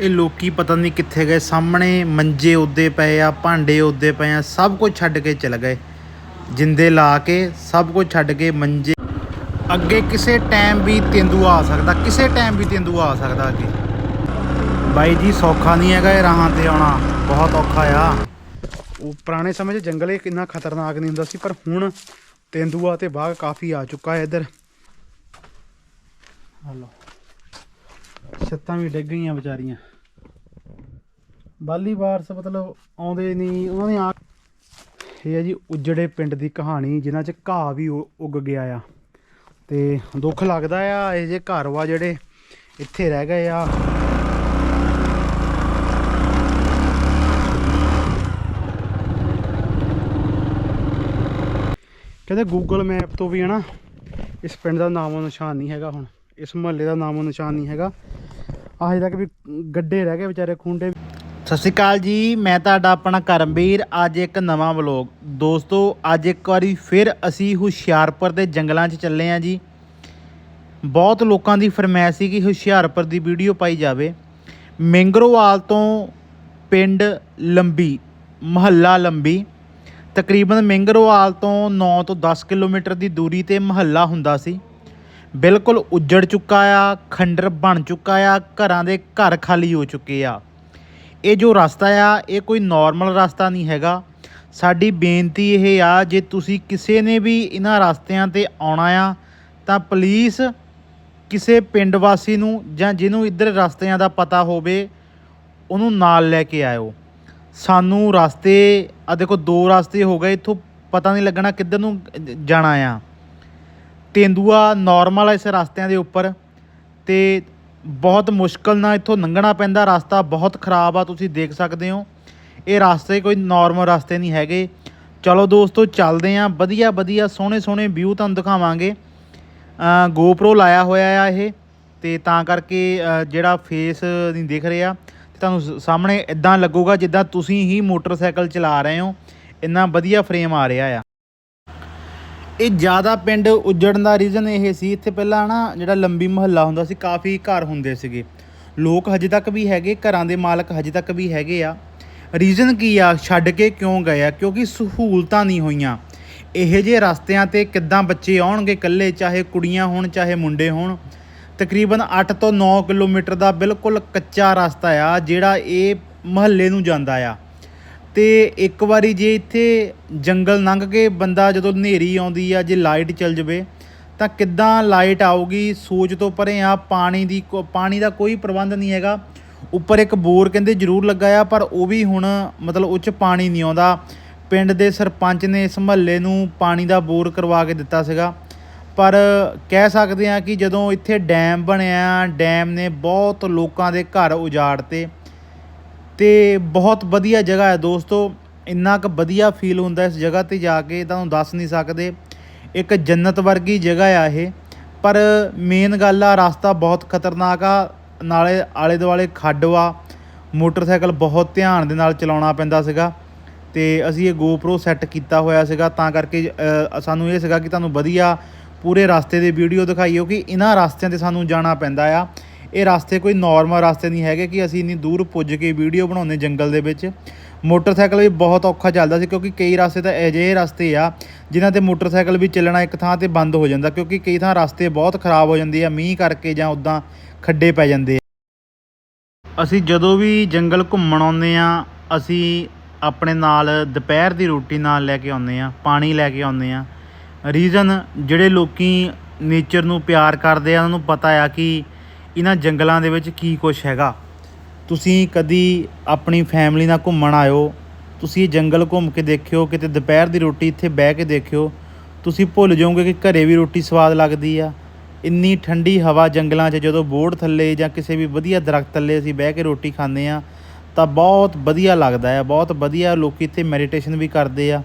ਇਹ ਲੋਕੀ ਪਤਾ ਨਹੀਂ ਕਿੱਥੇ ਗਏ। ਸਾਹਮਣੇ ਮੰਜੇ ਉੱਦੇ ਪਏ ਆ, ਭਾਂਡੇ ਉੱਦੇ ਪਏ ਆ, ਸਭ ਕੁਝ ਛੱਡ ਕੇ ਚਲੇ ਗਏ। ਜਿੰਦੇ ਲਾ ਕੇ ਸਭ ਕੁਝ ਛੱਡ ਕੇ ਮੰਜੇ ਅੱਗੇ ਕਿਸੇ ਟਾਈਮ ਵੀ ਤੇਂਦੂ ਆ ਸਕਦਾ, ਕਿਸੇ ਟਾਈਮ ਵੀ ਤੇਂਦੂ ਆ ਸਕਦਾ ਅੱਗੇ। ਬਾਈ ਜੀ, ਸੌਖਾ ਨਹੀਂ ਹੈਗਾ ਇਹ ਰਾਹਾਂ ਤੇ ਆਉਣਾ। ਬਹੁਤ ਔਖਾ ਆ। ਉਹ ਪੁਰਾਣੇ ਸਮੇਂ 'ਚ ਜੰਗਲ ਇਹ ਕਿੰਨਾ ਖਤਰਨਾਕ ਨਹੀਂ ਹੁੰਦਾ ਸੀ, ਪਰ ਹੁਣ ਤੇਂਦੂਆ ਤੇ ਬਾਗ ਕਾਫੀ ਆ ਚੁੱਕਾ ਹੈ ਇੱਧਰ। ਹਲੋ। ਛੱਤਾਂ ਵੀ ਡਿੱਗ ਗਈਆਂ ਵਿਚਾਰੀਆਂ। ਬਾਲੀ ਵਾਰਸ ਮਤਲਬ ਆਉਂਦੇ ਨਹੀਂ, ਉਹਨਾਂ ਨੇ ਆ ਇਹ ਹੈ ਜੀ ਉਜੜੇ ਪਿੰਡ ਦੀ ਕਹਾਣੀ, ਜਿਨ੍ਹਾਂ 'ਚ ਘਾਹ ਵੀ ਉੱਗ ਗਿਆ ਆ। ਤੇ ਦੁੱਖ ਲੱਗਦਾ ਆ, ਇਹ ਜੇ ਘਰ ਵਾ ਜਿਹੜੇ ਇੱਥੇ ਰਹਿ ਗਏ ਆ। ਕਹਿੰਦੇ ਗੂਗਲ ਮੈਪ ਤੋਂ ਵੀ ਹਨਾ, ਇਸ ਪਿੰਡ ਦਾ ਨਾਮੋ ਨਿਸ਼ਾਨ ਨਹੀਂ ਹੈਗਾ ਹੁਣ। ਇਸ ਮੁਹੱਲੇ ਦਾ ਨਾਮੋ ਨਿਸ਼ਾਨ ਨਹੀਂ ਹੈਗਾ। ਅਜੇ ਤੱਕ ਵੀ ਗੱਡੇ ਰਹਿ ਗਏ ਵਿਚਾਰੇ, ਖੁੰਡੇ ਸਤਿ ਸ਼੍ਰੀ ਅਕਾਲ ਜੀ, ਮੈਂ ਤੁਹਾਡਾ ਆਪਣਾ ਕਰਮਵੀਰ, ਅੱਜ ਇੱਕ ਨਵਾਂ ਵਲੋਗ। ਦੋਸਤੋ, ਅੱਜ ਇੱਕ ਵਾਰੀ ਫਿਰ ਅਸੀਂ ਹੁਸ਼ਿਆਰਪੁਰ ਦੇ ਜੰਗਲਾਂ 'ਚ ਚੱਲੇ ਆਂ ਜੀ। ਬਹੁਤ ਲੋਕਾਂ ਦੀ ਫਰਮਾਇਸ਼ ਸੀ ਕਿ ਹੁਸ਼ਿਆਰਪੁਰ ਦੀ ਵੀਡੀਓ ਪਾਈ ਜਾਵੇ। ਮਿੰਗਰੋਵਾਲ ਤੋਂ ਪਿੰਡ ਲੰਬੀ, ਮਹੱਲਾ ਲੰਬੀ, ਤਕਰੀਬਨ ਮਿੰਗਰੋਵਾਲ ਤੋਂ 9 ਤੋਂ 10 ਕਿਲੋਮੀਟਰ ਦੀ ਦੂਰੀ ਤੇ ਮਹੱਲਾ ਹੁੰਦਾ ਸੀ। ਬਿਲਕੁਲ ਉੱਜੜ ਚੁੱਕਾ ਆ, ਖੰਡਰ ਬਣ ਚੁੱਕਾ ਆ, ਘਰਾਂ ਦੇ ਘਰ ਖਾਲੀ ਹੋ ਚੁੱਕੇ ਆ। ਇਹ ਜੋ ਰਸਤਾ ਆ, ਇਹ ਕੋਈ ਨਾਰਮਲ ਰਸਤਾ ਨਹੀਂ ਹੈਗਾ। ਸਾਡੀ ਬੇਨਤੀ ਇਹ ਆ, ਜੇ ਤੁਸੀਂ ਕਿਸੇ ਨੇ ਵੀ ਇਹਨਾਂ ਰਸਤਿਆਂ ਤੇ ਆਉਣਾ ਆ, ਤਾਂ ਪਲੀਜ਼ ਕਿਸੇ ਪਿੰਡ ਵਾਸੀ ਨੂੰ ਜਾਂ ਜਿਹਨੂੰ ਇੱਧਰ ਰਸਤਿਆਂ ਦਾ ਪਤਾ ਹੋਵੇ, ਉਹਨੂੰ ਨਾਲ ਲੈ ਕੇ ਆਇਓ। ਸਾਨੂੰ ਰਸਤੇ ਆ ਦੇਖੋ, ਦੋ ਰਸਤੇ ਹੋ ਗਏ, ਇੱਥੋਂ ਪਤਾ ਨਹੀਂ ਲੱਗਣਾ ਕਿੱਧਰ ਨੂੰ ਜਾਣਾ ਆ। ਤੇਂਦੂਆ ਨਾਰਮਲ ਆ ਇਸ ਰਸਤਿਆਂ ਦੇ ਉੱਪਰ ਤੇ ਬਹੁਤ ਮੁਸ਼ਕਲ ਨਾਲ ਇੱਥੋਂ ਲੰਘਣਾ ਪੈਂਦਾ, ਰਸਤਾ ਬਹੁਤ ਖਰਾਬ ਆ, ਤੁਸੀਂ ਦੇਖ ਸਕਦੇ ਹੋ। ਇਹ ਰਸਤੇ ਕੋਈ ਨਾਰਮਲ ਰਸਤੇ ਨਹੀਂ ਹੈਗੇ। ਚਲੋ ਦੋਸਤੋ, ਚੱਲਦੇ ਆਂ ਵਧੀਆ ਵਧੀਆ, ਸੋਹਣੇ ਸੋਹਣੇ ਵਿਊ ਤੁਹਾਨੂੰ ਦਿਖਾਵਾਂਗੇ। ਗੋਪਰੋ ਲਾਇਆ ਹੋਇਆ ਆ ਇਹ ਤੇ ਤਾਂ ਕਰਕੇ ਜਿਹੜਾ ਫੇਸ ਨਹੀਂ ਦਿਖ ਰਿਹਾ ਤੇ ਤੁਹਾਨੂੰ ਸ- ਸਾਹਮਣੇ ਇਦਾਂ ਲੱਗੂਗਾ ਜਿੱਦਾਂ ਤੁਸੀਂ ਹੀ ਮੋਟਰਸਾਈਕਲ ਚਲਾ ਰਹੇ ਹੋ। ਇੰਨਾ ਵਧੀਆ ਫਰੇਮ ਆ ਰਿਹਾ ਆ। ਇਹ ਜ਼ਿਆਦਾ ਪਿੰਡ ਉੱਜੜਨ ਦਾ ਰੀਜ਼ਨ ਇਹ ਸੀ, ਇੱਥੇ ਪਹਿਲਾਂ ਨਾ ਜਿਹੜਾ ਲੰਬੀ ਮਹੱਲਾ ਹੁੰਦਾ ਸੀ, ਕਾਫੀ ਘਰ ਹੁੰਦੇ ਸੀਗੇ। ਲੋਕ ਹਜੇ ਤੱਕ ਵੀ ਹੈਗੇ, ਘਰਾਂ ਦੇ ਮਾਲਕ ਹਜੇ ਤੱਕ ਵੀ ਹੈਗੇ ਆ। ਰੀਜ਼ਨ ਕੀ ਆ? ਛੱਡ ਕੇ ਕਿਉਂ ਗਏ ਆ? ਕਿਉਂਕਿ ਸਹੂਲਤਾਂ ਨਹੀਂ ਹੋਈਆਂ। ਇਹੋ ਜਿਹੇ ਰਸਤਿਆਂ ਤੇ ਕਿੱਦਾਂ ਬੱਚੇ ਆਉਣਗੇ ਇਕੱਲੇ, ਚਾਹੇ ਕੁੜੀਆਂ ਹੋਣ, ਚਾਹੇ ਮੁੰਡੇ ਹੋਣ? ਤਕਰੀਬਨ 8 ਤੋਂ 9 ਕਿਲੋਮੀਟਰ ਦਾ ਬਿਲਕੁਲ ਕੱਚਾ ਰਸਤਾ ਆ, ਜਿਹੜਾ ਇਹ ਮਹੱਲੇ ਨੂੰ ਜਾਂਦਾ ਆ। ਤੇ ਇੱਕ ਵਾਰੀ ਜੇ ਇੱਥੇ ਜੰਗਲ ਲੰਘ ਕੇ ਬੰਦਾ ਜਦੋਂ ਹਨੇਰੀ ਆਉਂਦੀ ਆ, ਜੇ ਲਾਈਟ ਚੱਲ ਜਵੇ, ਤਾਂ ਕਿੱਦਾਂ ਲਾਈਟ ਆਊਗੀ? ਸੋਚ ਤੋਂ ਪਰੇ ਆ, ਪਾਣੀ ਦੀ ਕੋ- ਪਾਣੀ ਦਾ ਕੋਈ ਪ੍ਰਬੰਧ ਨਹੀਂ ਹੈਗਾ। ਉੱਪਰ ਇੱਕ ਬੋਰ ਕਹਿੰਦੇ ਜ਼ਰੂਰ ਲੱਗਾ ਆ, ਪਰ ਉਹ ਵੀ ਹੁਣ ਮਤਲਬ ਉਹ 'ਚ ਪਾਣੀ ਨਹੀਂ ਆਉਂਦਾ। ਪਿੰਡ ਦੇ ਸਰਪੰਚ ਨੇ ਇਸ ਮਹੱਲੇ ਨੂੰ ਪਾਣੀ ਦਾ ਬੋਰ ਕਰਵਾ ਕੇ ਦਿੱਤਾ ਸੀਗਾ। ਪਰ ਕਹਿ ਸਕਦੇ ਆ ਕਿ ਜਦੋਂ ਇੱਥੇ ਡੈਮ ਬਣਿਆ, ਡੈਮ ਨੇ ਬਹੁਤ ਲੋਕਾਂ ਦੇ ਘਰ ਉਜਾੜਤੇ। ਤੇ ਬਹੁਤ ਵਧੀਆ ਜਗ੍ਹਾ ਹੈ ਦੋਸਤੋ। ਇੰਨਾ ਕੁ ਵਧੀਆ ਫੀਲ ਹੁੰਦਾ ਇਸ ਜਗ੍ਹਾ ਤੇ ਜਾ ਕੇ ਤੁਹਾਨੂੰ ਦੱਸ ਨਹੀਂ ਸਕਦੇ। ਇੱਕ ਜੰਨਤ ਵਰਗੀ ਜਗ੍ਹਾ ਆ ਇਹ। ਪਰ ਮੇਨ ਗੱਲ ਆ, ਰਸਤਾ ਬਹੁਤ ਖਤਰਨਾਕ ਆ। ਨਾਲੇ ਆਲੇ ਦੁਆਲੇ ਖੱਡ ਵਾ। ਮੋਟਰਸਾਈਕਲ ਬਹੁਤ ਧਿਆਨ ਦੇ ਨਾਲ ਚਲਾਉਣਾ ਪੈਂਦਾ ਸੀਗਾ। ਤੇ ਅਸੀਂ ਇਹ GoPro ਸੈੱਟ ਕੀਤਾ ਹੋਇਆ ਸੀਗਾ। ਤਾਂ ਕਰਕੇ ਸਾਨੂੰ ਇਹ ਸੀਗਾ ਕਿ ਤੁਹਾਨੂੰ ਵਧੀਆ ਪੂਰੇ ਰਸਤੇ ਦੇ ਵੀਡੀਓ ਦਿਖਾਈਓ ਕਿ ਇਹਨਾਂ ਰਸਤਿਆਂ ਤੇ ਸਾਨੂੰ ਜਾਣਾ ਪੈਂਦਾ ਆ। ਇਹ ਰਸਤੇ ਕੋਈ ਨਾਰਮਲ ਰਸਤੇ ਨਹੀਂ ਹੈਗੇ ਕਿ ਅਸੀਂ ਇੰਨੀ ਦੂਰ ਪੁੱਜ ਕੇ ਵੀਡੀਓ ਬਣਾਉਂਦੇ ਜੰਗਲ ਦੇ ਵਿੱਚ। ਮੋਟਰਸਾਈਕਲ ਵੀ ਬਹੁਤ ਔਖਾ ਚੱਲਦਾ ਸੀ ਕਿਉਂਕਿ ਕਈ ਰਸਤੇ ਤਾਂ ਅਜਿਹੇ ਰਸਤੇ ਆ ਜਿਨ੍ਹਾਂ ਤੇ ਮੋਟਰਸਾਈਕਲ ਵੀ ਚੱਲਣਾ ਇੱਕ ਥਾਂ ਤੇ ਬੰਦ ਹੋ ਜਾਂਦਾ ਕਿਉਂਕਿ ਕਈ ਥਾਂ ਰਸਤੇ ਬਹੁਤ ਖਰਾਬ ਹੋ ਜਾਂਦੇ ਆ, ਮੀਂਹ ਕਰਕੇ ਜਾਂ ਉਦਾਂ ਖੱਡੇ ਪੈ ਜਾਂਦੇ ਆ। ਅਸੀਂ ਜਦੋਂ ਵੀ ਜੰਗਲ ਘੁੰਮਣ ਆਉਂਦੇ ਆ, ਅਸੀਂ ਆਪਣੇ ਨਾਲ ਦੁਪਹਿਰ ਦੀ ਰੋਟੀ ਨਾਲ ਲੈ ਕੇ ਆਉਂਦੇ ਆ, ਪਾਣੀ ਲੈ ਕੇ ਆਉਂਦੇ ਆ। ਰੀਜ਼ਨ ਜਿਹੜੇ ਲੋਕੀ ਨੇਚਰ ਨੂੰ ਪਿਆਰ ਕਰਦੇ ਆ, ਉਹਨਾਂ ਨੂੰ ਪਤਾ ਆ ਕਿ ਇਹਨਾਂ ਜੰਗਲਾਂ ਦੇ ਵਿੱਚ ਕੀ ਕੁਝ ਹੈਗਾ? ਤੁਸੀਂ ਕਦੀ ਆਪਣੀ ਫੈਮਿਲੀ ਨਾਲ ਘੁੰਮਣ ਆਇਓ, ਤੁਸੀਂ ਇਹ ਜੰਗਲ ਘੁੰਮ ਕੇ ਦੇਖਿਓ, ਕਿਤੇ ਦੁਪਹਿਰ ਦੀ ਰੋਟੀ ਇੱਥੇ ਬਹਿ ਕੇ ਦੇਖਿਓ, ਤੁਸੀਂ ਭੁੱਲ ਜਾਓਗੇ ਕਿ ਘਰੇ ਵੀ ਰੋਟੀ ਸਵਾਦ ਲੱਗਦੀ ਆ। ਇੰਨੀ ਠੰਡੀ ਹਵਾ ਜੰਗਲਾਂ 'ਚ, ਜਦੋਂ ਬੋਰਡ ਥੱਲੇ ਜਾਂ ਕਿਸੇ ਵੀ ਵਧੀਆ ਦਰਖਤ ਥੱਲੇ ਅਸੀਂ ਬਹਿ ਕੇ ਰੋਟੀ ਖਾਂਦੇ ਆ, ਤਾਂ ਬਹੁਤ ਵਧੀਆ ਲੱਗਦਾ ਆ, ਬਹੁਤ ਵਧੀਆ ਲੋਕੀ ਇੱਥੇ ਮੈਡੀਟੇਸ਼ਨ ਵੀ ਕਰਦੇ ਆ।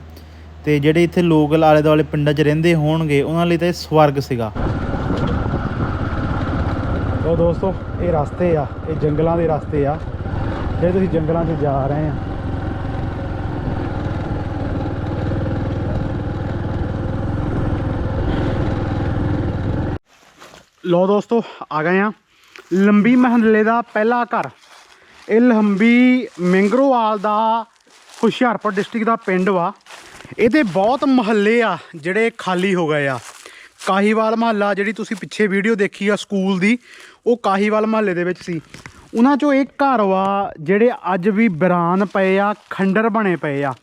ਤੇ ਜਿਹੜੇ ਇੱਥੇ ਲੋਕ ਆਲੇ ਦੁਆਲੇ ਪਿੰਡਾਂ 'ਚ ਰਹਿੰਦੇ ਹੋਣਗੇ, ਉਹਨਾਂ ਲਈ ਤਾਂ ਇਹ ਸਵਰਗ ਸੀਗਾ। ਲੋ ਦੋਸਤੋ, ਇਹ ਰਸਤੇ ਆ, ਇਹ ਜੰਗਲਾਂ ਦੇ ਰਸਤੇ ਆ। ਜਿਹੜੇ ਤੁਸੀਂ ਜੰਗਲਾਂ 'ਚ ਜਾ ਰਹੇ ਆ। ਲੋ ਦੋਸਤੋ, ਆ ਗਏ ਆ। ਲੰਬੀ ਮਹੱਲੇ ਦਾ ਪਹਿਲਾ ਘਰ। ਇਹ ਲੰਬੀ ਮਿੰਗਰੋਵਾਲ ਦਾ ਹੁਸ਼ਿਆਰਪੁਰ ਡਿਸਟ੍ਰਿਕਟ ਦਾ ਪਿੰਡ ਵਾ। ਇਹਦੇ ਬਹੁਤ ਮਹੱਲੇ ਆ, ਜਿਹੜੇ ਖਾਲੀ ਹੋ ਗਏ ਆ। ਕਾਹੀਵਾਲ ਮਹੱਲਾ, ਜਿਹੜੀ ਤੁਸੀਂ ਪਿੱਛੇ ਵੀਡੀਓ ਦੇਖੀ ਆ, ਸਕੂਲ ਦੀ ਉਹ ਕਾਹੀਵਾਲ ਮਹੱਲੇ ਦੇ ਵਿੱਚ ਸੀ। ਉਹਨਾਂ ਚੋਂ ਇੱਕ ਘਰ ਵਾ ਜਿਹੜੇ ਅੱਜ ਵੀ ਬਿਰਾਨ ਪਏ ਆ, ਖੰਡਰ ਬਣੇ ਪਏ ਆ।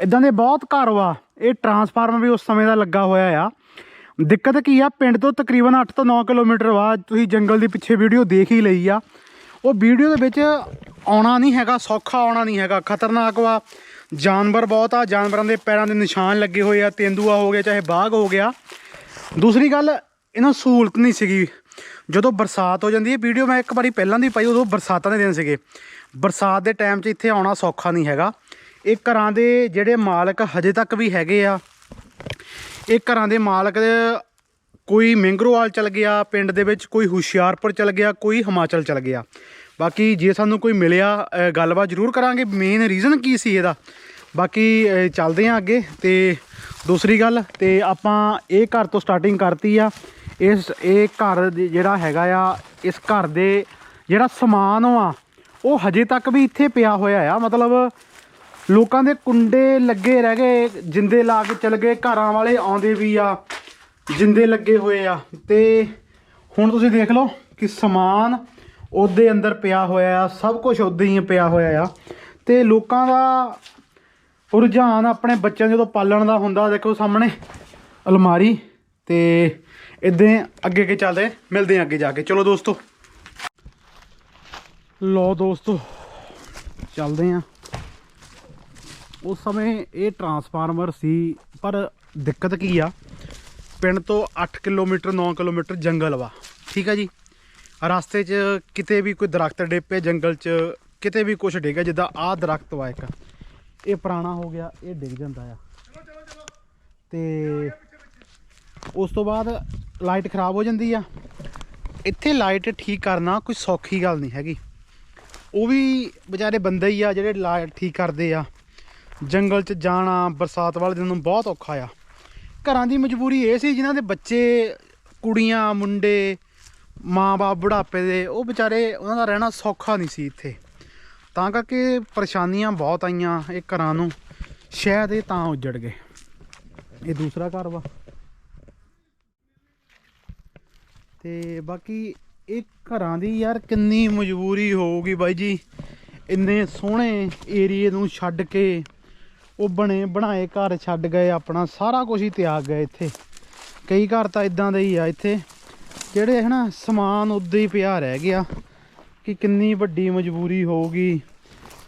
ਇਦਾਂ ਦੇ ਬਹੁਤ ਘਰ ਵਾ ਇਹ ਟਰਾਂਸਫਾਰਮਰ ਵੀ ਉਸ ਸਮੇਂ ਦਾ ਲੱਗਾ ਹੋਇਆ ਆ। ਦਿੱਕਤ ਕੀ ਆ, ਪਿੰਡ ਤੋਂ ਤਕਰੀਬਨ 8 ਤੋਂ 9 ਕਿਲੋਮੀਟਰ ਵਾ, ਤੁਸੀਂ ਜੰਗਲ ਦੀ ਪਿੱਛੇ ਵੀਡੀਓ ਦੇਖ ਹੀ ਲਈ ਆ। ਉਹ ਵੀਡੀਓ ਦੇ ਵਿੱਚ ਆਉਣਾ ਨਹੀਂ ਹੈਗਾ, ਸੌਖਾ ਆਉਣਾ ਨਹੀਂ ਹੈਗਾ, ਖਤਰਨਾਕ ਵਾ। ਜਾਨਵਰ ਬਹੁਤ ਆ, ਜਾਨਵਰਾਂ ਦੇ ਪੈਰਾਂ ਦੇ ਨਿਸ਼ਾਨ ਲੱਗੇ ਹੋਏ ਆ, ਤੇਂਦੂਆ ਹੋ ਗਿਆ, ਚਾਹੇ ਬਾਗ ਹੋ ਗਿਆ। ਦੂਸਰੀ ਗੱਲ, ਇਹਨਾਂ ਸਹੂਲਤ ਨਹੀਂ ਸੀਗੀ। ਜਦੋਂ ਬਰਸਾਤ ਹੋ ਜਾਂਦੀ ਹੈ, ਵੀਡੀਓ ਮੈਂ ਇੱਕ ਵਾਰੀ ਪਹਿਲਾਂ ਦੀ ਪਾਈ, ਉਦੋਂ ਬਰਸਾਤਾਂ ਦੇ ਦਿਨ ਸੀਗੇ। ਬਰਸਾਤ ਦੇ ਟਾਈਮ 'ਚ ਇੱਥੇ ਆਉਣਾ ਸੌਖਾ ਨਹੀਂ ਹੈਗਾ। ਇਹ ਘਰਾਂ ਦੇ ਜਿਹੜੇ ਮਾਲਕ ਹਜੇ ਤੱਕ ਵੀ ਹੈਗੇ ਆ, ਇਹ ਘਰਾਂ ਦੇ ਮਾਲਕ ਕੋਈ ਮੈਂਗਰੋਵਾਲ ਚਲ ਗਿਆ, ਪਿੰਡ ਦੇ ਵਿੱਚ ਕੋਈ ਹੁਸ਼ਿਆਰਪੁਰ ਚਲ ਗਿਆ, ਕੋਈ ਹਿਮਾਚਲ ਚਲ ਗਿਆ। ਬਾਕੀ ਜੇ ਸਾਨੂੰ ਕੋਈ ਮਿਲਿਆ ਗੱਲਬਾਤ ਜ਼ਰੂਰ ਕਰਾਂਗੇ ਮੇਨ ਰੀਜ਼ਨ ਕੀ ਸੀ ਇਹਦਾ? ਬਾਕੀ ਚੱਲਦੇ ਹਾਂ ਅੱਗੇ ਤੇ ਦੂਸਰੀ ਗੱਲ, ਤੇ ਆਪਾਂ ਇਹ ਘਰ ਤੋਂ ਸਟਾਰਟਿੰਗ ਕਰਤੀ ਆ। ਇਸ, ਇਹ ਘਰ ਦੀ ਜਿਹੜਾ ਹੈਗਾ ਆ, ਇਸ ਘਰ ਦੇ ਜਿਹੜਾ ਸਮਾਨ ਆ ਉਹ ਹਜੇ ਤੱਕ ਵੀ ਇੱਥੇ ਪਿਆ ਹੋਇਆ ਆ। ਮਤਲਬ ਲੋਕਾਂ ਦੇ ਕੁੰਡੇ ਲੱਗੇ ਰਹਿ ਗਏ, ਜਿੰਦੇ ਲਾ ਕੇ ਚਲ ਗਏ, ਘਰਾਂ ਵਾਲੇ ਆਉਂਦੇ ਵੀ ਆ, ਜਿੰਦੇ ਲੱਗੇ ਹੋਏ ਆ। ਤੇ ਹੁਣ ਤੁਸੀਂ ਦੇਖ ਲਓ ਕਿ ਸਮਾਨ ਉਹਦੇ ਅੰਦਰ ਪਿਆ ਹੋਇਆ ਆ, ਸਭ ਕੁਝ ਉਦਾਂ ਹੀ ਪਿਆ ਹੋਇਆ ਆ। ਤੇ ਲੋਕਾਂ ਦਾ ਰੁਝਾਨ ਆਪਣੇ ਬੱਚਿਆਂ ਜਦੋਂ ਪਾਲਣ ਦਾ ਹੁੰਦਾ, ਦੇਖੋ ਸਾਹਮਣੇ ਅਲਮਾਰੀ ਤੇ ਇਦਾਂ ਅੱਗੇ ਅੱਗੇ ਚੱਲਦੇ ਮਿਲਦੇ ਹਾਂ ਅੱਗੇ ਜਾ ਕੇ। ਚਲੋ ਦੋਸਤੋ। ਲੋ ਦੋਸਤੋ, ਚੱਲਦੇ ਆਂ ਉਸ ਸਮੇਂ ਇਹ ਟਰਾਂਸਫਾਰਮਰ ਸੀ, ਪਰ ਦਿੱਕਤ ਕੀ ਆ? ਪਿੰਡ ਤੋਂ 8 ਕਿਲੋਮੀਟਰ 9 ਕਿਲੋਮੀਟਰ ਜੰਗਲ ਵਾ। ਠੀਕ ਆ ਜੀ? ਰਸਤੇ 'ਚ ਕਿਤੇ ਵੀ ਕੋਈ ਦਰਖਤ ਡੇਪੇ ਜੰਗਲ 'ਚ ਕਿਤੇ ਵੀ ਕੁਝ ਡਿੱਗਾ ਜਿੱਦਾਂ ਆਹ ਦਰਖਤ ਵਾ ਇੱਕ। ਇਹ ਪੁਰਾਣਾ ਹੋ ਗਿਆ, ਇਹ ਡਿੱਗ ਜਾਂਦਾ ਆ। ਤੇ ਉਸ ਤੋਂ ਬਾਅਦ ਲਾਈਟ ਖਰਾਬ ਹੋ ਜਾਂਦੀ ਆ। ਇੱਥੇ ਲਾਈਟ ਠੀਕ ਕਰਨਾ ਕੋਈ ਸੌਖੀ ਗੱਲ ਨਹੀਂ ਹੈਗੀ। ਉਹ ਵੀ ਵਿਚਾਰੇ ਬੰਦੇ ਹੀ ਆ ਜਿਹੜੇ ਲਾਈਟ ਠੀਕ ਕਰਦੇ ਆ। ਜੰਗਲ 'ਚ ਜਾਣਾ, ਬਰਸਾਤ ਵਾਲੇ ਦਿਨ ਨੂੰ ਬਹੁਤ ਔਖਾ ਆ। ਘਰਾਂ ਦੀ ਮਜਬੂਰੀ ਇਹ ਸੀ ਜਿਨ੍ਹਾਂ ਦੇ ਬੱਚੇ, ਕੁੜੀਆਂ, ਮੁੰਡੇ, ਮਾਂ-ਬਾਪ, ਬੁਢਾਪੇ ਦੇ, ਉਹ ਵਿਚਾਰੇ ਉਹਨਾਂ ਦਾ ਰਹਿਣਾ ਸੌਖਾ ਨਹੀਂ ਸੀ ਇੱਥੇ। ਤਾਂ ਕਰਕੇ ਪਰੇਸ਼ਾਨੀਆਂ ਬਹੁਤ ਆਈਆਂ ਇਹ ਘਰਾਂ ਨੂੰ। ਸ਼ਾਇਦ ਇਹ ਤਾਂ ਉੱਜੜ ਗਏ। ਇਹ ਦੂਸਰਾ ਘਰ ਵਾ। ਤੇ ਬਾਕੀ ਇਹ ਘਰਾਂ ਦੀ ਯਾਰ ਕਿੰਨੀ ਮਜਬੂਰੀ ਹੋਊਗੀ ਬਾਈ ਜੀ। ਇੰਨੇ ਸੋਹਣੇ ਏਰੀਏ ਨੂੰ ਛੱਡ ਕੇ ਉਹ ਬਣੇ, ਬਣਾਏ ਘਰ ਛੱਡ ਗਏ, ਆਪਣਾ ਸਾਰਾ ਕੁਝ ਹੀ ਤਿਆਗ ਗਏ ਇੱਥੇ। ਕਈ ਘਰ ਤਾਂ ਇਦਾਂ ਦੇ ਹੀ ਆ ਇੱਥੇ, ਜਿਹੜੇ ਹੈ ਨਾ ਸਮਾਨ ਉਦਾਂ ਹੀ ਪਿਆ ਰਹਿ ਗਿਆ ਕਿ ਕਿੰਨੀ ਵੱਡੀ ਮਜਬੂਰੀ ਹੋਊਗੀ।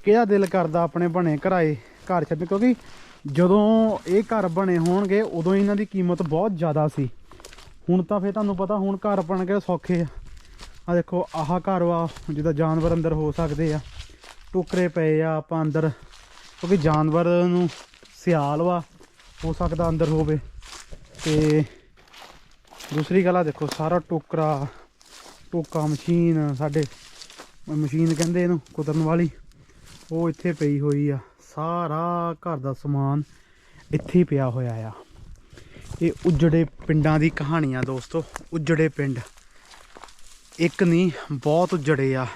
ਕਿਹਦਾ ਦਿਲ ਕਰਦਾ ਆਪਣੇ ਬਣੇ ਘਰਾਏ ਘਰ ਛੱਡ ਕਿਉਂਕਿ ਜਦੋਂ ਇਹ ਘਰ ਬਣੇ ਹੋਣਗੇ, ਉਦੋਂ ਇਹਨਾਂ ਦੀ ਕੀਮਤ ਬਹੁਤ ਜ਼ਿਆਦਾ ਸੀ। ਹੁਣ ਤਾਂ ਫੇਰ ਤੁਹਾਨੂੰ ਪਤਾ ਹੁਣ ਘਰ ਬਣ ਕੇ ਸੌਖੇ ਆ। ਆ ਦੇਖੋ, ਆਹ ਘਰ ਵਾ ਜਿਹਦਾ ਜਾਨਵਰ ਅੰਦਰ ਹੋ ਸਕਦੇ ਆ। ਟੋਕਰੇ ਪਏ ਆ ਆਪਾਂ ਅੰਦਰ, ਕਿਉਂਕਿ ਜਾਨਵਰ ਨੂੰ ਸਿਆਲ ਵਾ, ਹੋ ਸਕਦਾ ਅੰਦਰ ਹੋਵੇ। ਤੇ ਦੂਸਰੀ ਗੱਲ ਆ, ਦੇਖੋ, ਸਾਰਾ ਟੋਕਰਾ, ਟੋਕਾ ਮਸ਼ੀਨ, ਸਾਡੇ ਮਸ਼ੀਨ ਕਹਿੰਦੇ ਇਹਨੂੰ ਕੁਤਰਨ ਵਾਲੀ, ਉਹ ਇੱਥੇ ਪਈ ਹੋਈ ਆ। ਸਾਰਾ ਘਰ ਦਾ ਸਮਾਨ ਇੱਥੇ ਹੀ ਪਿਆ ਹੋਇਆ ਆ। ਇਹ ਉਜੜੇ ਪਿੰਡਾਂ ਦੀ ਕਹਾਣੀਆਂ ਦੋਸਤੋ, ਉਜੜੇ ਪਿੰਡ। ਇੱਕ ਨਹੀਂ ਬਹੁਤ ਉਜੜੇ ਆ।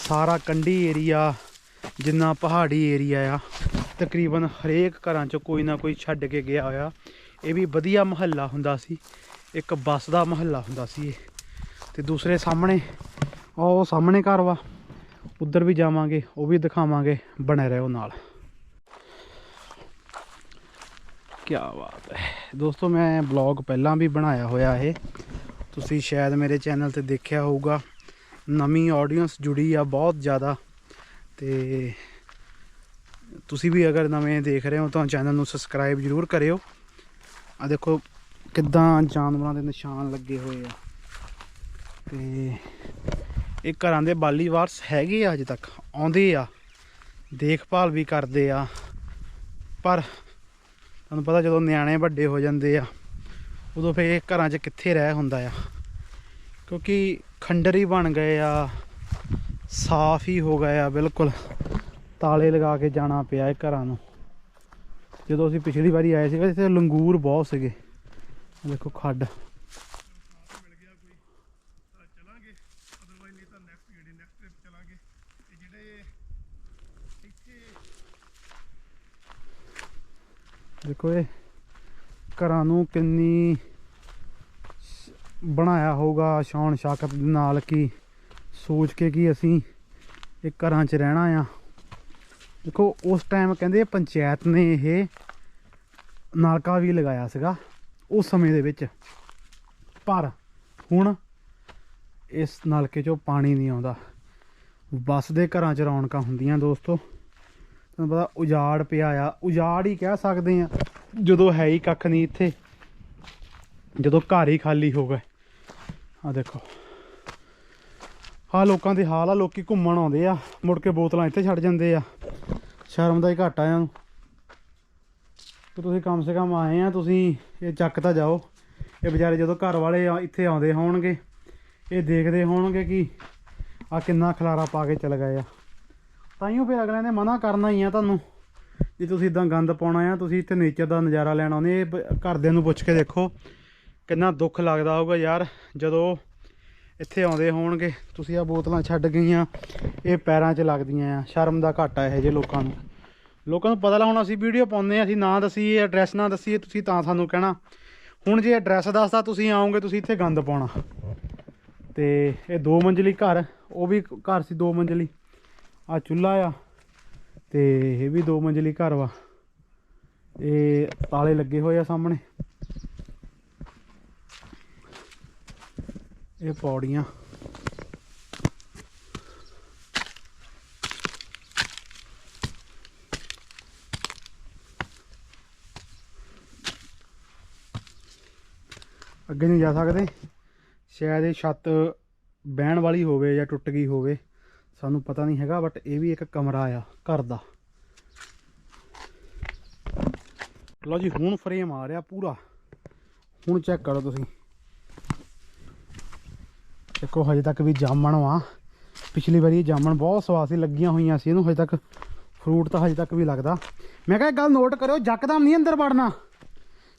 ਸਾਰਾ ਕੰਢੀ ਏਰੀਆ, ਜਿੰਨਾ ਪਹਾੜੀ ਏਰੀਆ ਆ, ਤਕਰੀਬਨ ਹਰੇਕ ਘਰਾਂ 'ਚ ਕੋਈ ਨਾ ਕੋਈ ਛੱਡ ਕੇ ਗਿਆ ਹੋਇਆ। ਇਹ ਵੀ ਵਧੀਆ ਮਹੱਲਾ ਹੁੰਦਾ ਸੀ, ਇੱਕ ਬੱਸ ਦਾ ਮਹੱਲਾ ਹੁੰਦਾ ਸੀ ਇਹ। ਤੇ ਦੂਸਰੇ ਸਾਹਮਣੇ ਉਹ ਸਾਹਮਣੇ ਘਰ ਵਾ। ਉੱਧਰ ਵੀ ਜਾਵਾਂਗੇ, ਉਹ ਵੀ ਦਿਖਾਵਾਂਗੇ, ਬਣੇ ਰਹੋ ਨਾਲ। ਕੀ ਬਾਤ ਹੈ। ਦੋਸਤੋ, ਮੈਂ ਬਲੌਗ ਪਹਿਲਾਂ ਵੀ ਬਣਾਇਆ ਹੋਇਆ ਇਹ। ਤੁਸੀਂ ਸ਼ਾਇਦ ਮੇਰੇ ਚੈਨਲ ਤੇ ਦੇਖਿਆ ਹੋਊਗਾ। ਨਵੀਂ ਆਡੀਅנס ਜੁੜੀ ਆ ਬਹੁਤ ਜ਼ਿਆਦਾ। ਤੇ ਤੁਸੀਂ ਵੀ ਅਗਰ ਨਵੇਂ ਦੇਖ ਰਹੇ ਹੋ ਤਾਂ ਚੈਨਲ ਨੂੰ ਸਬਸਕ੍ਰਾਈਬ ਜ਼ਰੂਰ ਕਰਿਓ। ਆ ਦੇਖੋ, ਕਿੱਦਾਂ ਜਾਨਵਰਾਂ ਦੇ ਨਿਸ਼ਾਨ ਲੱਗੇ ਹੋਏ ਆ। ਤੇ ਇਹ ਘਰਾਂ ਦੇ ਬਾਲੀ ਵਾਰਸ ਹੈਗੇ ਆ ਅਜੇ ਤੱਕ। ਆਉਂਦੇ ਆ। ਦੇਖਭਾਲ ਵੀ ਕਰਦੇ ਆ। ਪਰ ਤੁਹਾਨੂੰ ਪਤਾ ਜਦੋਂ ਨਿਆਣੇ ਵੱਡੇ ਹੋ ਜਾਂਦੇ ਆ, ਉਦੋਂ ਫੇਰ ਇਹ ਘਰਾਂ 'ਚ ਕਿੱਥੇ ਰਹਿ ਹੁੰਦਾ ਆ? ਕਿਉਂਕਿ ਖੰਡਰ ਹੀ ਬਣ ਗਏ ਆ, ਸਾਫ਼ ਹੀ ਹੋ ਗਏ ਆ, ਬਿਲਕੁਲ ਤਾਲੇ ਲਗਾ ਕੇ ਜਾਣਾ ਪਿਆ ਇਹ ਘਰਾਂ ਨੂੰ। ਜਦੋਂ ਅਸੀਂ ਪਿਛਲੀ ਵਾਰੀ ਆਏ ਸੀਗੇ, ਇੱਥੇ ਲੰਗੂਰ ਬਹੁਤ ਸੀਗੇ। ਦੇਖੋ ਖੱਡ ਚਲਾਂਗੇ ਅਦਰਵਾਈਜ਼ ਨਹੀਂ ਤਾਂ ਨੈਕਸਟ ਜਿਹੜੇ ਨੈਕਸਟ ਟ੍ਰਿਪ ਚਲਾਂਗੇ ਤੇ ਜੇ ਜਿਹੜੇ ਇੱਥੇ ਦੇਖੋ ਇਹ ਘਰਾਂ ਨੂੰ ਕਿੰਨੀ ਬਣਾਇਆ ਹੋਊਗਾ ਸ਼ਾਨ ਸ਼ਾਕਤ ਦੇ ਨਾਲ ਕਿ ਸੋਚ ਕੇ ਕਿ ਅਸੀਂ ਇਹ ਘਰਾਂ 'ਚ ਰਹਿਣਾ ਆ। ਦੇਖੋ, ਉਸ ਟਾਈਮ ਕਹਿੰਦੇ ਪੰਚਾਇਤ ਨੇ ਇਹ ਨਲਕਾ ਵੀ ਲਗਾਇਆ ਸੀਗਾ ਉਸ ਸਮੇਂ ਦੇ ਵਿੱਚ। ਪਰ ਹੁਣ ਇਸ ਨਲਕੇ 'ਚੋਂ ਪਾਣੀ ਨਹੀਂ ਆਉਂਦਾ। ਬਸ ਦੇ ਘਰਾਂ 'ਚ ਰੌਣਕਾਂ ਹੁੰਦੀਆਂ ਦੋਸਤੋ। ਤੁਹਾਨੂੰ ਪਤਾ ਉਜਾੜ ਪਿਆ ਆ, ਉਜਾੜ ਹੀ ਕਹਿ ਸਕਦੇ ਆ। ਜਦੋਂ ਹੈ ਹੀ ਕੱਖ ਨਹੀਂ ਇੱਥੇ, ਜਦੋਂ ਘਰ ਹੀ ਖਾਲੀ ਹੋ ਗਏ। ਆ ਦੇਖੋ। ਆ ਲੋਕਾਂ ਦੇ ਹਾਲ ਆ, ਲੋਕੀ ਘੁੰਮਣ ਆਉਂਦੇ ਆ, ਮੁੜ ਕੇ ਬੋਤਲਾਂ ਇੱਥੇ ਛੱਡ ਜਾਂਦੇ ਆ। ਸ਼ਰਮ ਦਾ ਹੀ ਘਾਟਾ ਆ। ਤੇ ਤੁਸੀਂ ਕਮ ਸੇ ਕਮ ਆਏ ਆ, ਤੁਸੀਂ ਇਹ ਚੱਕ ਤਾਂ ਜਾਓ। ਇਹ ਵਿਚਾਰੇ ਜਦੋਂ ਘਰ ਵਾਲੇ ਇੱਥੇ ਆਉਂਦੇ ਹੋਣਗੇ, ਇਹ ਦੇਖਦੇ ਹੋਣਗੇ ਕਿ ਆ ਕਿੰਨਾ ਖਲਾਰਾ ਪਾ ਕੇ ਚਲ ਗਏ ਆ। ਤਾਂ ਹੀ ਉਹ ਫਿਰ ਅਗਲਿਆਂ ਨੇ ਮਨਾ ਕਰਨਾ ਹੀ ਆ ਤੁਹਾਨੂੰ। ਜੇ ਤੁਸੀਂ ਇਦਾਂ ਗੰਦ ਪਾਉਣਾ ਆ, ਤੁਸੀਂ ਇੱਥੇ ਨੇਚਰ ਦਾ ਨਜ਼ਾਰਾ ਲੈਣ ਆਉਂਦੇ ਇਹ ਘਰਦਿਆਂ ਨੂੰ ਪੁੱਛ ਕੇ ਦੇਖੋ। ਕਿੰਨਾ ਦੁੱਖ ਲੱਗਦਾ ਹੋਊਗਾ ਯਾਰ, ਜਦੋਂ ਇੱਥੇ ਆਉਂਦੇ ਹੋਣਗੇ। ਤੁਸੀਂ ਆ ਬੋਤਲਾਂ ਛੱਡ ਗਈਆਂ, ਇਹ ਪੈਰਾਂ 'ਚ ਲੱਗਦੀਆਂ ਆ। ਸ਼ਰਮ ਦਾ ਘਾਟਾ ਇਹੋ ਜਿਹੇ ਲੋਕਾਂ ਨੂੰ। ਲੋਕਾਂ ਨੂੰ ਪਤਾ ਲਾ, ਹੁਣ ਅਸੀਂ ਵੀਡੀਓ ਪਾਉਂਦੇ ਆ, ਅਸੀਂ ਨਾ ਦਸੀਏ ਐਡਰੈਸ ਨਾ ਦਸੀਏ, ਤੁਸੀਂ ਤਾਂ ਸਾਨੂੰ ਕਹਿਣਾ। ਹੁਣ ਜੇ ਐਡਰੈਸ ਦੱਸਦਾ, ਤੁਸੀਂ ਆਓਗੇ, ਤੁਸੀਂ ਇੱਥੇ ਗੰਦ ਪਾਉਣਾ। ਤੇ ਇਹ ਦੋ ਮੰਜ਼ਲੀ ਘਰ, ਉਹ ਵੀ ਘਰ ਸੀ ਦੋ ਮੰਜ਼ਲੀ। ਆ ਚੁੱਲ੍ਹਾ ਆ ਤੇ ਇਹ ਵੀ ਦੋ ਮੰਜ਼ਲੀ ਘਰ ਵਾ। ਇਹ ਤਾਲੇ ਲੱਗੇ ਹੋਏ ਆ ਸਾਹਮਣੇ। ਇਹ ਪੌੜੀਆਂ। ਅੱਗੇ ਨਹੀਂ ਜਾ ਸਕਦੇ। ਸ਼ਾਇਦ ਇਹ ਛੱਤ ਬਹਿਣ ਵਾਲੀ ਹੋਵੇ ਜਾਂ ਟੁੱਟ ਗਈ ਹੋਵੇ। ਸਾਨੂੰ ਪਤਾ ਨਹੀਂ ਹੈਗਾ ਬਟ ਇਹ ਵੀ ਇੱਕ ਕਮਰਾ ਆ ਘਰ ਦਾ। ਲਓ ਜੀ, ਹੁਣ ਫਰੇਮ ਆ ਰਿਹਾ ਪੂਰਾ। ਹੁਣ ਚੈੱਕ ਕਰੋ ਤੁਸੀਂ। ਦੇਖੋ, ਹਜੇ ਤੱਕ ਵੀ ਜਾਮਣ ਵਾ। ਪਿਛਲੀ ਵਾਰੀ ਜਾਮਣ ਬਹੁਤ ਸਵਾਦ ਸੀ, ਲੱਗੀਆਂ ਹੋਈਆਂ ਸੀ ਇਹਨੂੰ, ਹਜੇ ਤੱਕ ਫਰੂਟ ਤਾਂ ਹਜੇ ਤੱਕ ਵੀ ਲੱਗਦਾ। ਮੈਂ ਕਿਹਾ ਇੱਕ ਗੱਲ ਨੋਟ ਕਰਿਓ ਜੱਕਦਮ ਨਹੀਂ ਅੰਦਰ ਵੜਨਾ।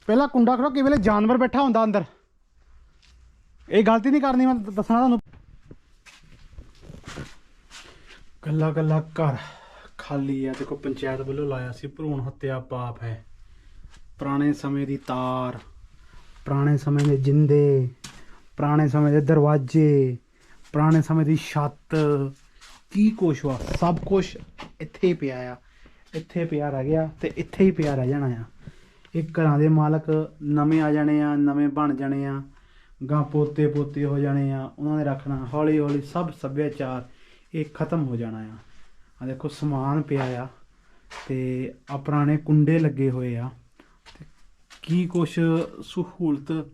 ਪਹਿਲਾਂ ਕੁੰਡਾ ਖੜੋ ਕਿ ਵੇਲੇ ਜਾਨਵਰ ਬੈਠਾ ਹੁੰਦਾ ਅੰਦਰ। ਇਹ ਗਲਤੀ ਨਹੀਂ ਕਰਨੀ, ਮੈਂ ਦ- ਦੱਸਣਾ ਤੁਹਾਨੂੰ। ਕੱਲਾ ਕੱਲਾ ਘਰ ਖਾਲੀ ਆ। ਦੇਖੋ ਪੰਚਾਇਤ ਵੱਲੋਂ ਲਾਇਆ ਸੀ ਭਰੂਣ ਹੱਤਿਆ ਪਾਪ ਹੈ। ਪੁਰਾਣੇ ਸਮੇਂ ਦੀ ਤਾਰ, ਪੁਰਾਣੇ ਸਮੇਂ ਦੇ ਜਿੰਦੇ, ਪੁਰਾਣੇ ਸਮੇਂ ਦੇ ਦਰਵਾਜ਼ੇ, ਪੁਰਾਣੇ ਸਮੇਂ ਦੀ ਛੱਤ, ਕੀ ਕੁਛ ਵਾ? ਸਭ ਕੁਛ ਇੱਥੇ ਹੀ ਪਿਆ ਆ। ਇੱਥੇ ਪਿਆ ਰਹਿ ਗਿਆ ਤੇ ਇੱਥੇ ਹੀ ਪਿਆ ਰਹਿ ਜਾਣਾ ਆ। ਇਹ ਘਰਾਂ ਦੇ ਮਾਲਕ ਨਵੇਂ ਆ ਜਾਣੇ ਆ, ਨਵੇਂ ਬਣ ਜਾਣੇ ਆ ਗਾਂ ਪੋਤੇ ਪੋਤੇ ਹੋ ਜਾਣੇ ਆ, ਉਹਨਾਂ ਨੇ ਰੱਖਣਾ ਹੌਲੀ ਹੌਲੀ ਸਭ ਸੱਭਿਆਚਾਰ। ਇਹ ਖਤਮ ਹੋ ਜਾਣਾ ਆ। ਆ ਦੇਖੋ, ਸਮਾਨ ਪਿਆ ਆ ਤੇ ਆ ਪੁਰਾਣੇ ਕੁੰਡੇ ਲੱਗੇ ਹੋਏ ਆ। ਤੇ ਕੀ ਕੁਛ ਸਹੂਲਤ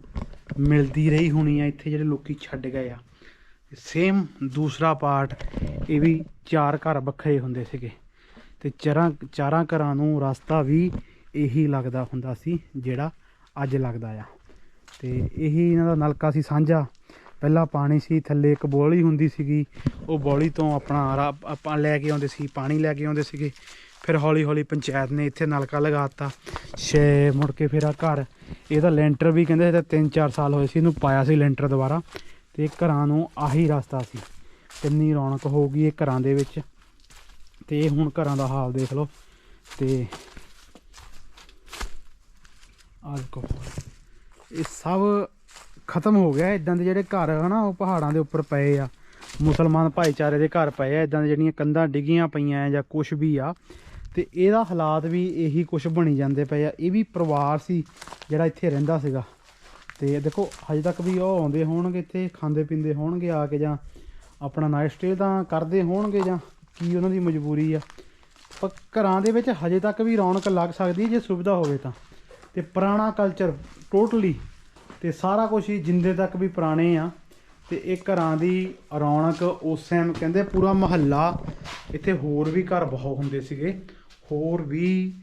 ਮਿਲਦੀ ਰਹੀ ਹੋਣੀ ਆ ਇੱਥੇ ਜਿਹੜੇ ਲੋਕੀ ਛੱਡ ਗਏ ਆ। ਸੇਮ ਦੂਸਰਾ ਪਾਰਟ, ਇਹ ਵੀ ਚਾਰ ਘਰ ਵੱਖਰੇ ਹੁੰਦੇ ਸੀਗੇ। ਤੇ ਚਾਰਾਂ ਚਾਰਾਂ ਘਰਾਂ ਨੂੰ ਰਸਤਾ ਵੀ ਇਹੀ ਲੱਗਦਾ ਹੁੰਦਾ ਸੀ ਜਿਹੜਾ ਅੱਜ ਲੱਗਦਾ ਆ। ਤੇ ਇਹੀ ਇਹਨਾਂ ਦਾ ਨਲਕਾ ਸੀ ਸਾਂਝਾ। ਪਹਿਲਾਂ ਪਾਣੀ ਸੀ, ਥੱਲੇ ਇੱਕ ਬੋਲੀ ਹੁੰਦੀ ਸੀਗੀ, ਉਹ ਬੋਲੀ ਤੋਂ ਆਪਣਾ ਰਾ- ਆਪਾਂ ਲੈ ਕੇ ਆਉਂਦੇ ਸੀ, ਪਾਣੀ ਲੈ ਕੇ ਆਉਂਦੇ ਸੀਗੇ। ਫਿਰ ਹੌਲੀ ਹੌਲੀ ਪੰਚਾਇਤ ਨੇ ਇੱਥੇ ਨਲਕਾ ਲਗਾਤਾ ਛੇ ਮੁੜ ਕੇ ਫਿਰ ਆ ਘਰ। ਇਹਦਾ ਲੈਂਟਰ ਵੀ ਕਹਿੰਦੇ ਇਹਦਾ 3-4 ਸਾਲ ਹੋਏ ਸੀ, ਇਹਨੂੰ ਪਾਇਆ ਸੀ ਲੈਂਟਰ ਦੁਬਾਰਾ। ਤੇ ਘਰਾਂ ਨੂੰ ਆਹੀ ਰਸਤਾ ਸੀ। ਕਿੰਨੀ ਰੌਣਕ ਹੋਊਗੀ ਇਹ ਘਰਾਂ ਦੇ ਵਿੱਚ। ਤੇ ਇਹ ਹੁਣ ਘਰਾਂ ਦਾ ਹਾਲ ਦੇਖ ਲਓ। ਤੇ ਆਹ ਦੇਖੋ। ਇਹ ਸਭ ਖਤਮ ਹੋ ਗਿਆ। ਇਦਾਂ ਦੇ ਜਿਹੜੇ ਘਰ ਹਨਾ, ਉਹ ਪਹਾੜਾਂ ਦੇ ਉੱਪਰ ਪਏ ਆ। ਮੁਸਲਮਾਨ ਭਾਈਚਾਰੇ ਦੇ ਘਰ ਪਏ ਆ। ਇਦਾਂ ਦੇ ਜਿਹੜੀਆਂ ਕੰਧਾਂ ਡਿੱਗੀਆਂ ਪਈਆਂ ਆ ਜਾਂ ਕੁਝ ਵੀ ਆ, ਤੇ ਇਹਦਾ ਹਾਲਾਤ ਵੀ ਇਹੀ ਕੁਝ ਬਣੀ ਜਾਂਦੇ ਪਏ ਆ। ਇਹ ਵੀ ਪਰਿਵਾਰ ਸੀ ਜਿਹੜਾ ਇੱਥੇ ਰਹਿੰਦਾ ਸੀਗਾ। ਤੇ ਦੇਖੋ, ਹਜੇ ਤੱਕ ਵੀ ਉਹ ਆਉਂਦੇ ਹੋਣਗੇ ਇੱਥੇ, ਖਾਂਦੇ ਪੀਂਦੇ ਹੋਣਗੇ ਆ ਕੇ ਜਾਂ ਆਪਣਾ ਨਾਈਟ ਸਟੇ ਤਾਂ ਕਰਦੇ ਹੋਣਗੇ ਜਾਂ ਕੀ ਉਹਨਾਂ ਦੀ ਮਜਬੂਰੀ ਆ। ਪਰ ਘਰਾਂ ਦੇ ਵਿੱਚ ਹਜੇ ਤੱਕ ਵੀ ਰੌਣਕ ਲੱਗ ਸਕਦੀ ਜੇ ਸੁਵਿਧਾ ਹੋਵੇ ਤਾਂ। ਤੇ ਪੁਰਾਣਾ ਕਲਚਰ ਟੋਟਲੀ ਤੇ ਸਾਰਾ ਕੁਝ ਹੀ ਜਿੰਦੇ ਤੱਕ ਵੀ ਪੁਰਾਣੇ ਆ। ਤੇ ਇਹ ਘਰਾਂ ਦੀ ਰੌਣਕ, ਉਸ ਟਾਈਮ ਕਹਿੰਦੇ ਪੂਰਾ ਮਹੱਲਾ, ਇੱਥੇ ਹੋਰ ਵੀ ਘਰ ਬਹੁਤ ਹੁੰਦੇ ਸੀਗੇ। ਹੋਰ ਵੀ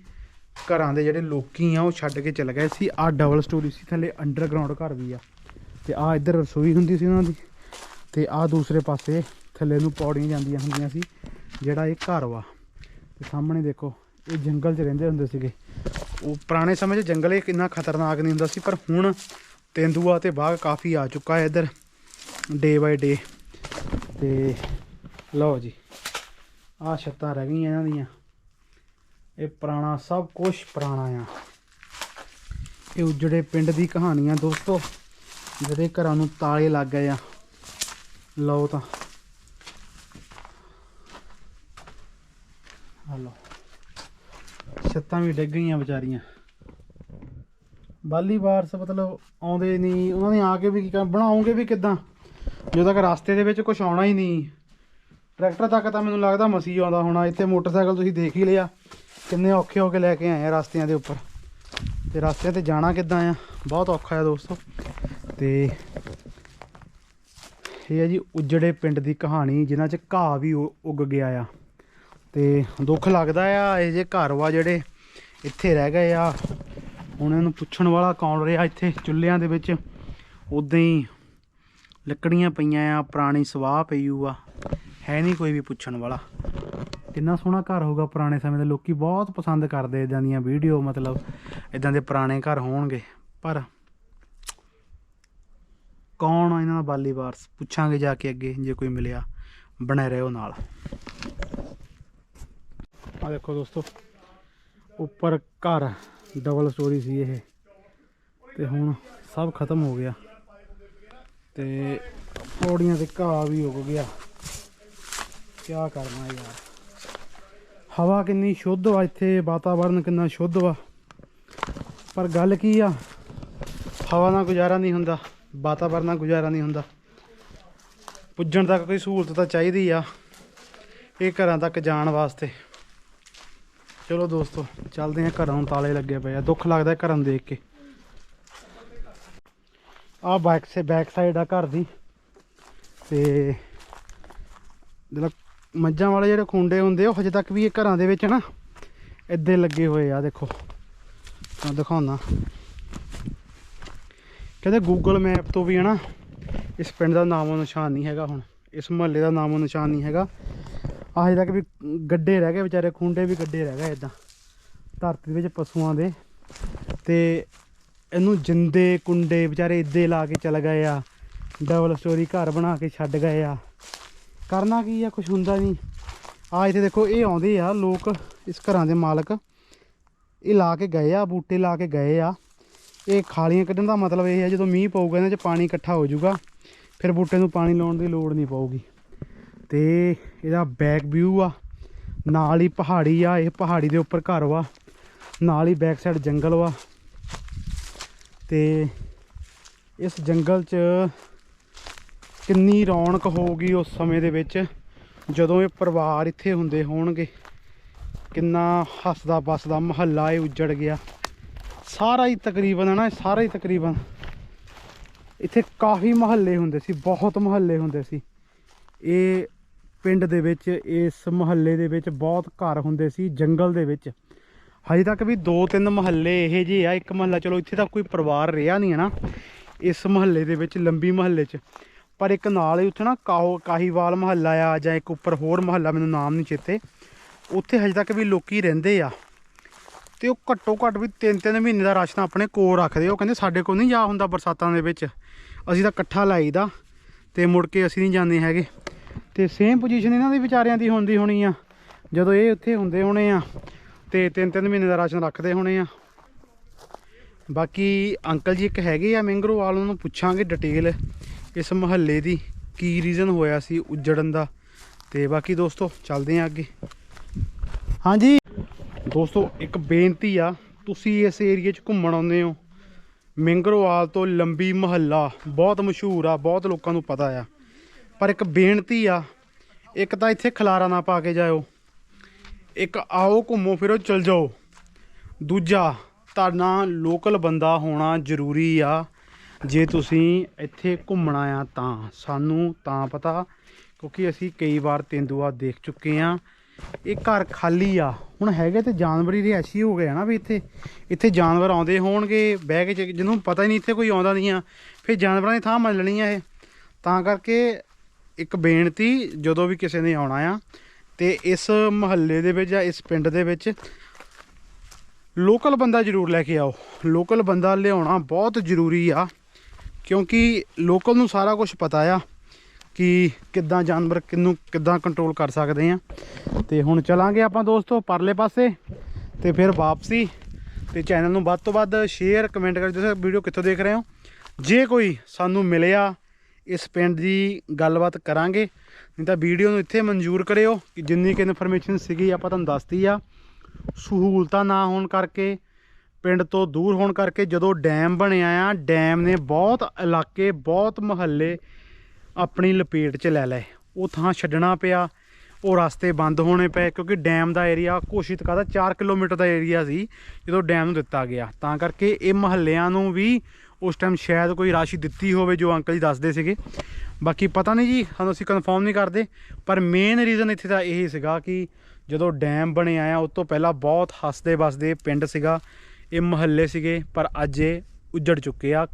ਘਰਾਂ ਦੇ ਜਿਹੜੇ ਲੋਕੀ ਆ, ਉਹ ਛੱਡ ਕੇ ਚਲੇ ਗਏ ਸੀ। ਆ ਡਬਲ ਸਟੋਰੀ ਸੀ, ਥੱਲੇ ਅੰਡਰਗਰਾਉਂਡ ਘਰ ਵੀ ਆ। ਤੇ ਆ ਇੱਧਰ ਰਸੋਈ ਹੁੰਦੀ ਸੀ ਉਹਨਾਂ ਦੀ। ਤੇ ਆ ਦੂਸਰੇ ਪਾਸੇ ਥੱਲੇ ਨੂੰ ਪੌੜੀਆਂ ਜਾਂਦੀਆਂ ਹੁੰਦੀਆਂ ਸੀ, ਜਿਹੜਾ ਇਹ ਘਰ ਵਾ। ਤੇ ਸਾਹਮਣੇ ਦੇਖੋ, ਇਹ ਜੰਗਲ 'ਚ ਰਹਿੰਦੇ ਹੁੰਦੇ ਸੀਗੇ। ਉਹ ਪੁਰਾਣੇ ਸਮੇਂ 'ਚ ਜੰਗਲ ਇਹ ਕਿੰਨਾ ਖਤਰਨਾਕ ਨਹੀਂ ਹੁੰਦਾ ਸੀ, ਪਰ ਹੁਣ ਤੇਂਦੂਆ ਤੇ ਬਾਗ ਕਾਫੀ ਆ ਚੁੱਕਾ ਹੈ ਇੱਧਰ ਡੇ ਬਾਈ ਡੇ ਤੇ ਲਓ ਜੀ ਆ ਛੱਤਾਂ ਰਹਿ ਗਈਆਂ ਇਹਨਾਂ ਦੀਆਂ। ਇਹ ਪੁਰਾਣਾ, ਸਭ ਕੁਝ ਪੁਰਾਣਾ ਆ। ਇਹ ਉਜੜੇ ਪਿੰਡ ਦੀ ਕਹਾਣੀ ਆ ਦੋਸਤੋ ਜਿਹੜੇ ਘਰਾਂ ਨੂੰ ਤਾਲੇ ਲੱਗ ਗਏ ਆ। ਲਓ ਤਾਂ। ਹਲੋ ਛੱਤਾਂ ਵੀ ਡਿੱਗ ਗਈਆਂ ਵਿਚਾਰੀਆਂ। ਬਾਲੀ ਵਾਰਸ ਮਤਲਬ ਆਉਂਦੇ ਨਹੀਂ, ਉਹਨਾਂ ਨੇ ਆ ਕੇ ਵੀ ਕੀ ਬਣਾਉਂਗੇ ਵੀ ਕਿੱਦਾਂ? ਜਦੋਂ ਤੱਕ ਰਸਤੇ ਦੇ ਵਿੱਚ ਕੁਝ ਆਉਣਾ ਹੀ ਨਹੀਂ। ਟਰੈਕਟਰ ਤੱਕ ਤਾਂ ਮੈਨੂੰ ਲੱਗਦਾ ਮਸੀ ਆਉਂਦਾ ਹੋਣਾ, ਇੱਥੇ ਮੋਟਰਸਾਈਕਲ ਤੁਸੀਂ ਦੇਖ ਹੀ ਲਿਆ। ਕਿੰਨੇ ਔਖੇ ਹੋ ਕੇ ਲੈ ਕੇ ਆਏ ਆ ਰਸਤਿਆਂ ਦੇ ਉੱਪਰ। ਤੇ ਰਸਤਿਆਂ ਤੇ ਜਾਣਾ ਕਿੱਦਾਂ ਆ? ਬਹੁਤ ਔਖਾ ਆ ਦੋਸਤੋ। ਤੇ ਇਹ ਹੈ ਜੀ ਉਜੜੇ ਪਿੰਡ ਦੀ ਕਹਾਣੀ, ਜਿਨ੍ਹਾਂ 'ਚ ਘਾਹ ਵੀ ਉੱਗ ਗਿਆ ਆ। ਤੇ ਦੁੱਖ ਲੱਗਦਾ ਆ, ਇਹ ਜੇ ਘਰ ਵਾ ਜਿਹੜੇ ਇੱਥੇ ਰਹਿ ਗਏ ਆ। ਹੁਣ ਇਹਨੂੰ ਪੁੱਛਣ ਵਾਲਾ ਕੌਣ ਰਿਹਾ ਇੱਥੇ ਚੁੱਲ੍ਹਿਆਂ ਦੇ ਵਿੱਚ? ਉਦਾਂ ਹੀ ਲੱਕੜੀਆਂ ਪਈਆਂ ਆ, ਪੁਰਾਣੀ ਸਵਾਹ ਪਈ ਆ। ਹੈ ਨਹੀਂ ਕੋਈ ਵੀ ਪੁੱਛਣ ਵਾਲਾ। ਕਿੰਨਾ ਸੋਹਣਾ ਘਰ ਹੋਊਗਾ ਪੁਰਾਣੇ ਸਮੇਂ ਦੇ ਲੋਕੀ ਬਹੁਤ ਪਸੰਦ ਕਰਦੇ ਇਦਾਂ ਦੀਆਂ ਵੀਡੀਓ, ਮਤਲਬ ਇਦਾਂ ਦੇ ਪੁਰਾਣੇ ਘਰ ਹੋਣਗੇ। ਪਰ ਕੌਣ ਇਹਨਾਂ ਦਾ ਬਾਲੀ ਵਾਰਸ? ਪੁੱਛਾਂਗੇ ਜਾ ਕੇ ਅੱਗੇ, ਜੇ ਕੋਈ ਮਿਲਿਆ। ਬਣੇ ਰਹੋ ਨਾਲ। ਆ ਦੇਖੋ ਦੋਸਤੋ, ਉੱਪਰ ਘਰ। ਡਬਲ ਸਟੋਰੀ ਸੀ ਇਹ। ਤੇ ਹੁਣ ਸਭ ਖਤਮ ਹੋ ਗਿਆ। ਤੇ ਪੌੜੀਆਂ ਤੇ ਘਾਹ ਵੀ ਉੱਗ ਗਿਆ। ਕੀ ਕਰਨਾ ਯਾਰ। ਹਵਾ ਕਿੰਨੀ ਸ਼ੁੱਧ ਵਾ ਇੱਥੇ, ਵਾਤਾਵਰਨ ਕਿੰਨਾ ਸ਼ੁੱਧ ਵਾ। ਪਰ ਗੱਲ ਕੀ ਆ? ਹਵਾ ਨਾਲ ਗੁਜ਼ਾਰਾ ਨਹੀਂ ਹੁੰਦਾ, ਵਾਤਾਵਰਨ ਨਾਲ ਗੁਜ਼ਾਰਾ ਨਹੀਂ ਹੁੰਦਾ। ਪੁੱਜਣ ਤੱਕ ਕੋਈ ਸਹੂਲਤ ਤਾਂ ਚਾਹੀਦੀ ਆ, ਇਹ ਘਰਾਂ ਤੱਕ ਜਾਣ ਵਾਸਤੇ। ਚਲੋ ਦੋਸਤੋ, ਚੱਲਦੇ ਆ ਘਰਾਂ ਨੂੰ ਤਾਲੇ ਲੱਗੇ ਪਏ ਆ। ਦੁੱਖ ਲੱਗਦਾ ਘਰਾਂ ਨੂੰ ਦੇਖ ਕੇ। ਆ ਬੈਕ ਸੇ ਬੈਕ ਸਾਈਡ ਆ ਘਰ ਦੀ। ਤੇ ਜਿਹੜਾ ਮੱਝਾਂ ਵਾਲੇ ਜਿਹੜੇ ਖੁੰਡੇ ਹੁੰਦੇ ਉਹ ਹਜੇ ਤੱਕ ਵੀ ਇਹ ਘਰਾਂ ਦੇ ਵਿੱਚ ਨਾ ਇੱਦੇ ਲੱਗੇ ਹੋਏ ਆ, ਦੇਖੋ। ਮੈਂ ਦਿਖਾਉਣਾ ਕਹਿੰਦੇ ਗੂਗਲ ਮੈਪ ਤੋਂ ਵੀ ਹੈ ਨਾ ਇਸ ਪਿੰਡ ਦਾ ਨਾਮੋ ਨਿਸ਼ਾਨ ਨਹੀਂ ਹੈਗਾ ਹੁਣ। ਇਸ ਮੁਹੱਲੇ ਦਾ ਨਾਮੋ ਨਿਸ਼ਾਨ ਨਹੀਂ ਹੈਗਾ। ਹਜੇ ਤੱਕ ਵੀ ਗੱਡੇ ਰਹਿ ਗਏ, ਵਿਚਾਰੇ ਖੁੰਡੇ ਵੀ ਗੱਡੇ ਰਹਿ ਗਏ ਇਦਾਂ ਧਰਤੀ ਦੇ ਵਿੱਚ ਪਸ਼ੂਆਂ ਦੇ। ਤੇ ਇਹਨੂੰ ਜਿੰਦੇ, ਕੁੰਡੇ ਵਿਚਾਰੇ ਇੱਦੇ ਲਾ ਕੇ ਚਲ ਗਏ ਆ। ਡਬਲ ਸਟੋਰੀ ਘਰ ਬਣਾ ਕੇ ਛੱਡ ਗਏ ਆ। ਕਰਨਾ ਕੀ ਆ ਕੁਝ ਹੁੰਦਾ ਨਹੀਂ। ਆ ਇੱਥੇ ਦੇਖੋ, ਇਹ ਆਉਂਦੇ ਆ ਲੋਕ, ਇਸ ਘਰਾਂ ਦੇ ਮਾਲਕ। ਇਹ ਲਾ ਕੇ ਗਏ ਆ, ਬੂਟੇ ਲਾ ਕੇ ਗਏ ਆ। ਇਹ ਖਾਲੀਆਂ ਕੱਢਣ ਦਾ ਮਤਲਬ ਇਹ ਹੈ ਜਦੋਂ ਮੀਂਹ ਪਊਗਾ ਇਹਨਾਂ 'ਚ ਪਾਣੀ ਇਕੱਠਾ ਹੋ ਜਾਊਗਾ, ਫਿਰ ਬੂਟੇ ਨੂੰ ਪਾਣੀ ਲਾਉਣ ਦੀ ਲੋੜ ਨਹੀਂ ਪਊਗੀ। ਤੇ ਇਹਦਾ ਬੈਕ ਵਿਊ ਆ। ਨਾਲ ਹੀ ਪਹਾੜੀ ਆ, ਇਹ ਪਹਾੜੀ ਦੇ ਉੱਪਰ ਘਰ ਵਾ। ਨਾਲ ਹੀ ਬੈਕ ਸਾਈਡ ਜੰਗਲ ਵਾ। ਤੇ ਇਸ ਜੰਗਲ 'ਚ ਕਿੰਨੀ ਰੌਣਕ ਹੋਊਗੀ ਉਸ ਸਮੇਂ ਦੇ ਵਿੱਚ, ਜਦੋਂ ਇਹ ਪਰਿਵਾਰ ਇੱਥੇ ਹੁੰਦੇ ਹੋਣਗੇ। ਕਿੰਨਾ ਹੱਸਦਾ ਬਸਦਾ ਮਹੱਲਾ ਇਹ ਉੱਜੜ ਗਿਆ। ਸਾਰਾ ਹੀ ਤਕਰੀਬਨ ਹੈ ਨਾ ਸਾਰਾ ਹੀ ਤਕਰੀਬਨ। ਇੱਥੇ ਕਾਫੀ ਮਹੱਲੇ ਹੁੰਦੇ ਸੀ, ਬਹੁਤ ਮਹੱਲੇ ਹੁੰਦੇ ਸੀ। ਇਹ ਪਿੰਡ ਦੇ ਵਿੱਚ, ਇਸ ਮੁਹੱਲੇ ਦੇ ਵਿੱਚ ਬਹੁਤ ਘਰ ਹੁੰਦੇ ਸੀ, ਜੰਗਲ ਦੇ ਵਿੱਚ। ਹਜੇ ਤੱਕ ਵੀ ਦੋ ਤਿੰਨ ਮੁਹੱਲੇ ਇਹੋ ਜਿਹੇ ਆ, ਇੱਕ ਮਹੱਲਾ ਚਲੋ ਇੱਥੇ ਤਾਂ ਕੋਈ ਪਰਿਵਾਰ ਰਿਹਾ ਨਹੀਂ ਹੈ ਨਾ, ਇਸ ਮੁਹੱਲੇ ਦੇ ਵਿੱਚ, ਲੰਬੀ ਮੁਹੱਲੇ 'ਚ। ਪਰ ਇੱਕ ਨਾਲ ਹੀ ਉੱਥੇ ਨਾ ਕਾਹੋ, ਕਾਹੀਵਾਲ ਮਹੱਲਾ ਆ, ਜਾਂ ਇੱਕ ਉੱਪਰ ਹੋਰ ਮੁਹੱਲਾ, ਮੈਨੂੰ ਨਾਮ ਨਹੀਂ ਚੇਤੇ। ਉੱਥੇ ਹਜੇ ਤੱਕ ਵੀ ਲੋਕੀ ਰਹਿੰਦੇ ਆ। ਤੇ ਉਹ ਘੱਟੋ ਘੱਟ ਵੀ ਤਿੰਨ ਤਿੰਨ ਮਹੀਨੇ ਦਾ ਰਾਸ਼ਨ ਆਪਣੇ ਕੋਲ ਰੱਖਦੇ ਉਹ ਕਹਿੰਦੇ ਸਾਡੇ ਕੋਲ ਨਹੀਂ ਜਾ ਹੁੰਦਾ ਬਰਸਾਤਾਂ ਦੇ ਵਿੱਚ। ਅਸੀਂ ਤਾਂ ਇਕੱਠਾ ਲਾਈਦਾ, ਤੇ ਮੁੜ ਕੇ ਅਸੀਂ ਨਹੀਂ ਜਾਂਦੇ ਹੈਗੇ। ਤੇ ਸੇਮ ਪੋਜੀਸ਼ਨ ਇਹਨਾਂ ਦੀ ਵਿਚਾਰਿਆਂ ਦੀ ਹੁੰਦੀ ਹੋਣੀ ਆ। ਜਦੋਂ ਇਹ ਉੱਥੇ ਹੁੰਦੇ ਹੋਣੇ ਆ, ਤੇ ਤਿੰਨ ਤਿੰਨ ਮਹੀਨੇ ਦਾ ਰਾਸ਼ਨ ਰੱਖਦੇ ਹੋਣੇ ਆ। ਬਾਕੀ ਅੰਕਲ ਜੀ ਇੱਕ ਹੈਗੇ ਆ ਮੈਂਗਰੋਵਾਲ ਉਹਨਾਂ ਨੂੰ ਪੁੱਛਾਂਗੇ ਡਿਟੇਲ ਇਸ ਮੁਹੱਲੇ ਦੀ ਕੀ ਰੀਜ਼ਨ ਹੋਇਆ ਸੀ ਉੱਜੜਨ ਦਾ। ਤੇ ਬਾਕੀ ਦੋਸਤੋ ਚੱਲਦੇ ਆ ਅੱਗੇ। ਹਾਂਜੀ। ਦੋਸਤੋ, ਇੱਕ ਬੇਨਤੀ ਆ, ਤੁਸੀਂ ਇਸ ਏਰੀਏ 'ਚ ਘੁੰਮਣ ਆਉਂਦੇ ਹੋ। ਮਿੰਗਰੋਵਾਲ ਤੋਂ ਲੰਬੀ ਮਹੱਲਾ ਬਹੁਤ ਮਸ਼ਹੂਰ ਆ, ਬਹੁਤ ਲੋਕਾਂ ਨੂੰ ਪਤਾ ਆ। ਪਰ ਇੱਕ ਬੇਨਤੀ ਆ, ਇੱਕ ਤਾਂ ਇੱਥੇ ਖਲਾਰਾ ਨਾ ਪਾ ਕੇ ਜਾਇਓ। ਇੱਕ ਆਓ ਘੁੰਮੋ ਫਿਰੋ, ਚਲ ਜਾਓ। ਦੂਜਾ, ਤੁਹਾਡਾ ਲੋਕਲ ਬੰਦਾ ਹੋਣਾ ਜ਼ਰੂਰੀ ਆ। ਜੇ ਤੁਸੀਂ ਇੱਥੇ ਘੁੰਮਣਾ ਆ ਤਾਂ, ਸਾਨੂੰ ਤਾਂ ਪਤਾ, ਕਿਉਂਕਿ ਅਸੀਂ ਕਈ ਵਾਰ ਤੇਂਦੂਆ ਦੇਖ ਚੁੱਕੇ ਆ। ਇਹ ਘਰ ਖਾਲੀ ਆ। ਹੁਣ ਹੈਗੇ ਤੇ ਜਾਨਵਰ ਹੀ ਰਿਹਾਇਸ਼ੀ ਹੋ ਗਏ ਨਾ ਵੀ ਇੱਥੇ ਇੱਥੇ ਜਾਨਵਰ ਆਉਂਦੇ ਹੋਣਗੇ, ਬਹਿ ਕੇ ਜਿਹਨੂੰ ਪਤਾ ਹੀ ਨਹੀਂ ਇੱਥੇ ਕੋਈ ਆਉਂਦਾ ਨਹੀਂ ਆ। ਫਿਰ ਜਾਨਵਰਾਂ ਦੀ ਥਾਂ ਮੰਨਣੀ ਆ ਇਹ। ਤਾਂ ਕਰਕੇ ਇੱਕ ਬੇਨਤੀ ਜਦੋਂ ਵੀ ਕਿਸੇ ਨੇ ਆਉਣਾ ਆ ਤੇ ਇਸ ਮਹੱਲੇ ਦੇ ਵਿੱਚ ਜਾਂ ਇਸ ਪਿੰਡ ਦੇ ਵਿੱਚ ਲੋਕਲ ਬੰਦਾ ਜ਼ਰੂਰ ਲੈ ਕੇ ਆਓ। ਲੋਕਲ ਬੰਦਾ ਲਿਆਉਣਾ ਬਹੁਤ ਜ਼ਰੂਰੀ ਆ, ਕਿਉਂਕਿ ਲੋਕਲ ਨੂੰ ਸਾਰਾ ਕੁਝ ਪਤਾ ਆ ਕਿ ਕਿੱਦਾਂ ਜਾਨਵਰ ਕਿੰਨੂੰ ਕਿੱਦਾਂ ਕੰਟਰੋਲ ਕਰ ਸਕਦੇ ਆ। ਤੇ ਹੁਣ ਚਲਾਂਗੇ ਆਪਾਂ ਦੋਸਤੋ ਪਰਲੇ ਪਾਸੇ ਤੇ ਫਿਰ ਵਾਪਸੀ ਤੇ ਚੈਨਲ ਨੂੰ ਵੱਧ ਤੋਂ ਵੱਧ ਸ਼ੇਅਰ ਕਮੈਂਟ ਕਰ ਦਿਓ ਵੀਡੀਓ ਕਿੱਥੋਂ ਦੇਖ ਰਹੇ ਹੋ। ਜੇ ਕੋਈ ਸਾਨੂੰ ਮਿਲਿਆ ਇਸ ਪਿੰਡ ਦੀ ਗੱਲਬਾਤ ਕਰਾਂਗੇ। ਨਹੀਂ ਤਾਂ ਵੀਡੀਓ ਨੂੰ ਇੱਥੇ ਮਨਜ਼ੂਰ ਕਰਿਓ ਕਿ ਜਿੰਨੀ ਕਿ ਇਨਫੋਰਮੇਸ਼ਨ ਸੀਗੀ ਆਪਾਂ ਤੁਹਾਨੂੰ ਦੱਸਤੀ ਆ। ਸਹੂਲਤਾਂ ਨਾ ਹੋਣ ਕਰਕੇ, ਪਿੰਡ ਤੋਂ ਦੂਰ ਹੋਣ ਕਰਕੇ ਜਦੋਂ ਡੈਮ ਬਣਿਆ ਆ, ਡੈਮ ਨੇ ਬਹੁਤ ਇਲਾਕੇ, ਬਹੁਤ ਮਹੱਲੇ ਆਪਣੀ ਲਪੇਟ 'ਚ ਲੈ ਲਏ। ਉਹ ਥਾਂ ਛੱਡਣਾ ਪਿਆ, ਉਹ ਰਸਤੇ ਬੰਦ ਹੋਣੇ ਪਏ ਕਿਉਂਕਿ ਡੈਮ ਦਾ ਏਰੀਆ ਘੋਸ਼ਿਤ ਕਰਦਾ 4 ਕਿਲੋਮੀਟਰ ਦਾ ਏਰੀਆ ਸੀ ਜਦੋਂ ਡੈਮ ਨੂੰ ਦਿੱਤਾ ਗਿਆ। ਤਾਂ ਕਰਕੇ ਇਹ ਮਹੱਲਿਆਂ ਨੂੰ ਵੀ ਉਸ ਟਾਈਮ ਸ਼ਾਇਦ ਕੋਈ ਰਾਸ਼ੀ ਦਿੱਤੀ ਹੋਵੇ ਜੋ ਅੰਕਲ ਜੀ ਦੱਸਦੇ ਸੀਗੇ। ਬਾਕੀ ਪਤਾ ਨਹੀਂ ਜੀ, ਸਾਨੂੰ ਅਸੀਂ ਕਨਫਰਮ ਨਹੀਂ ਕਰਦੇ, ਪਰ ਮੇਨ ਰੀਜ਼ਨ ਇੱਥੇ ਦਾ ਇਹ ਸੀਗਾ ਕਿ ਜਦੋਂ ਡੈਮ ਬਣਿਆ ਆ, ਉਸ ਤੋਂ ਪਹਿਲਾਂ ਬਹੁਤ ਹੱਸਦੇ ਵਸਦੇ ਪਿੰਡ ਸੀਗਾ, ਇਹ ਮਹੱਲੇ ਸੀਗੇ, ਪਰ ਅੱਜ ਇਹ ਉੱਜੜ ਚੁੱਕੇ ਆ।